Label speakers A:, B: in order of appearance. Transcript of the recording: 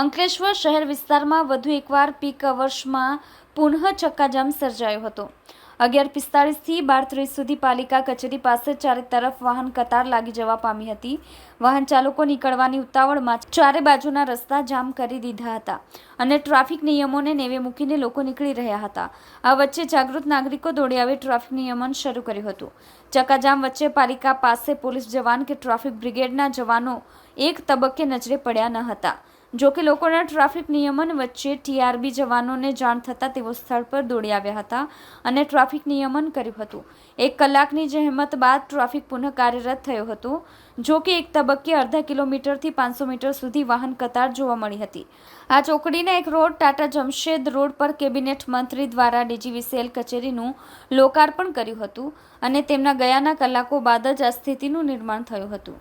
A: અંકલેશ્વર શહેર વિસ્તારમાં વધુ એકવાર પીક અવર્સમાં પુનઃ ચક્કાજામ સર્જાયો હતો. અગિયાર પિસ્તાળીસથી બાર ત્રીસ સુધી પાલિકા કચેરી પાસે ચારે તરફ વાહન કતાર લાગી જવા પામી હતી. વાહન ચાલકો નીકળવાની ઉતાવળમાં ચારે બાજુના રસ્તા જામ કરી દીધા હતા અને ટ્રાફિક નિયમોને નેવે મૂકીને લોકો નીકળી રહ્યા હતા. આ વચ્ચે જાગૃત નાગરિકો દોડી આવી ટ્રાફિક નિયમન શરૂ કર્યું હતું. ચક્કાજામ વચ્ચે પાલિકા પાસે પોલીસ જવાન કે ટ્રાફિક બ્રિગેડના જવાનો એક તબક્કે નજરે પડ્યા ન હતા. જો કે લોકોના ટ્રાફિક નિયમન વચ્ચે ટીઆરબી જવાનોને જાણ થતાં તેઓ સ્થળ પર દોડી આવ્યા હતા અને ટ્રાફિક નિયમન કર્યું હતું. એક કલાકની જહેમત બાદ ટ્રાફિક પુનઃ કાર્યરત થયો હતો, જો કે એક તબક્કે અડધા કિલોમીટરથી પાંચસો મીટર સુધી વાહન કતાર જોવા મળી હતી. આ ચોકડીના એક રોડ ટાટા જમશેદ રોડ પર કેબિનેટ મંત્રી દ્વારા ડીજીવીસીએલ કચેરીનું લોકાર્પણ કર્યું હતું અને તેમના ગયાના કલાકો બાદ જ આ સ્થિતિનું નિર્માણ થયું હતું.